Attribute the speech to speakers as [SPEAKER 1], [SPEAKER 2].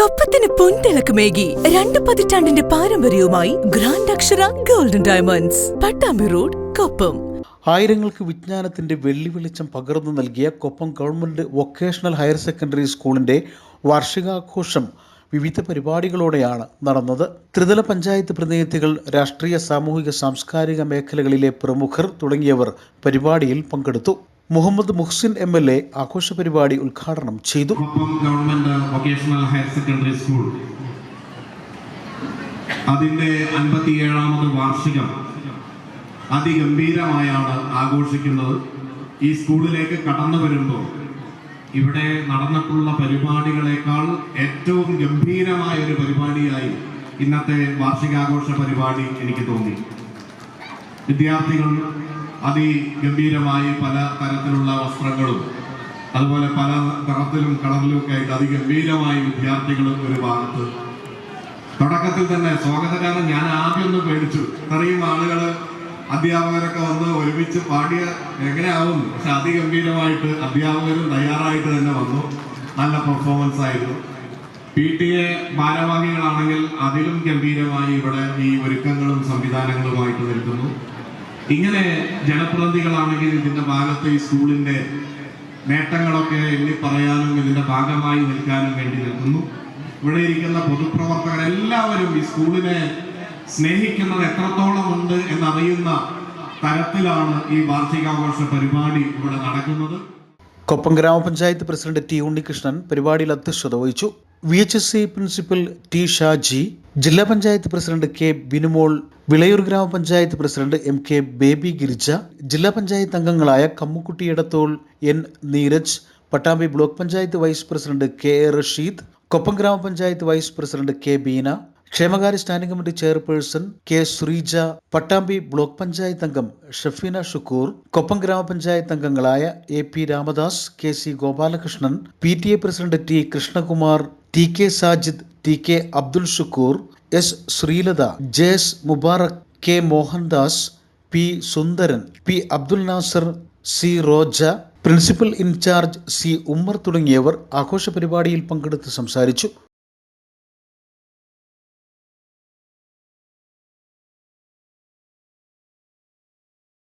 [SPEAKER 1] കൊപ്പത്തിന് പൊൻതിളക്കമേകി രണ്ട് പതിറ്റാണ്ടിന്റെ പാരമ്പര്യവുമായി grand Akshara golden diamonds Pattambi road Koppam.
[SPEAKER 2] ആയിരങ്ങൾക്ക് വിജ്ഞാനത്തിന്റെ വെള്ളി വെളിച്ചം പകർന്നു നൽകിയ Koppam government vocational higher secondary സ്കൂളിന്റെ വാർഷികാഘോഷം വിവിധ പരിപാടികളോടെയാണ് നടന്നത്. ത്രിതല പഞ്ചായത്ത് പ്രതിനിധികൾ രാഷ്ട്രീയ സാമൂഹിക സാംസ്കാരിക മേഖലകളിലെ പ്രമുഖർ തുടങ്ങിയവർ പരിപാടിയിൽ പങ്കെടുത്തു. Muhammad Muhsin M L A ആഘോഷ പരിപാടി ഉദ്ഘാടനം ചെയ്തു.
[SPEAKER 3] Government vocational higher secondary school അൻപത്തിയേഴാമത് വാർഷികം അതിഗംഭീരമായാണ് ആഘോഷിക്കുന്നത്. ഈ സ്കൂളിലേക്ക് കടന്നു വരുമ്പോൾ ഇവിടെ നടന്നിട്ടുള്ള പരിപാടികളെക്കാൾ ഏറ്റവും ഗംഭീരമായ ഒരു പരിപാടിയായി ഇന്നത്തെ വാർഷികാഘോഷ പരിപാടി എനിക്ക് തോന്നി. വിദ്യാർത്ഥികൾ അതിഗംഭീരമായി പല തരത്തിലുള്ള വസ്ത്രങ്ങളും അതുപോലെ പല തരത്തിലും കളറിലും ഒക്കെ ആയിട്ട് അതിഗംഭീരമായി വിദ്യാർത്ഥികളും ഒരു ഭാഗത്ത്. തുടക്കത്തിൽ തന്നെ സ്വാഗതഗാനം ഞാൻ ആദ്യം ഒന്ന് പേടിച്ചു. ഇത്രയും ആളുകൾ അധ്യാപകരൊക്കെ വന്ന് ഒരുമിച്ച് പാടിയ എങ്ങനെയാവും? പക്ഷെ അതിഗംഭീരമായിട്ട് അധ്യാപകരും തയ്യാറായിട്ട് തന്നെ വന്നു. നല്ല പെർഫോമൻസ് ആയിരുന്നു. പി ടി എ ഭാരവാഹികളാണെങ്കിൽ അതിലും ഗംഭീരമായി ഇവിടെ ഈ ഒരുക്കങ്ങളും സംവിധാനങ്ങളുമായിട്ട് നിൽക്കുന്നു. ഇങ്ങനെ ജനപ്രതിനിധികളാണെങ്കിൽ ഇതിന്റെ ഭാഗത്ത് ഈ സ്കൂളിന്റെ നേട്ടങ്ങളൊക്കെ എണ്ണി പറയാനും ഇതിന്റെ ഭാഗമായി നിൽക്കാനും വേണ്ടി നിൽക്കുന്നു. ഇവിടെ ഇരിക്കുന്ന പൊതുപ്രവർത്തകർ എല്ലാവരും ഈ സ്കൂളിനെ സ്നേഹിക്കുന്നത് എത്രത്തോളം ഉണ്ട് എന്നറിയുന്ന തരത്തിലാണ് ഈ വാർഷികാഘോഷ പരിപാടി ഇവിടെ നടക്കുന്നത്.
[SPEAKER 2] കൊപ്പം ഗ്രാമപഞ്ചായത്ത് പ്രസിഡന്റ് ടി ഉണ്ണികൃഷ്ണൻ പരിപാടിയിൽ അധ്യക്ഷത വഹിച്ചു. V H S C principal T Shaji ജില്ലാ പഞ്ചായത്ത് പ്രസിഡന്റ് കെ ബിനുമോൾ വിളയൂർ ഗ്രാമപഞ്ചായത്ത് president M K Baby Girija ജില്ലാ പഞ്ചായത്ത് അംഗങ്ങളായ Kammukutty Edathol N Neeraj Pattambi block panchayat vice president K A Rasheed Koppam ഗ്രാമപഞ്ചായത്ത് വൈസ് പ്രസിഡന്റ് കെ ബീന ക്ഷേമകാര്യ standing committee chairperson K Sreeja Pattambi block panchayat അംഗം ഷഫീന ഷുക്കൂർ കൊപ്പം ഗ്രാമപഞ്ചായത്ത് അംഗങ്ങളായ A P Ramadas K C Gopalakrishnan P T A president T Krishnakumar T K Sajid T K Abdul Shukkur S Sreelatha J S Mubarak K Mohandas P Sundaran P Abdul Nasar C Roja principal in charge C Ummar തുടങ്ങിയവർ ആഘോഷ പരിപാടിയിൽ പങ്കെടുത്ത് സംസാരിച്ചു.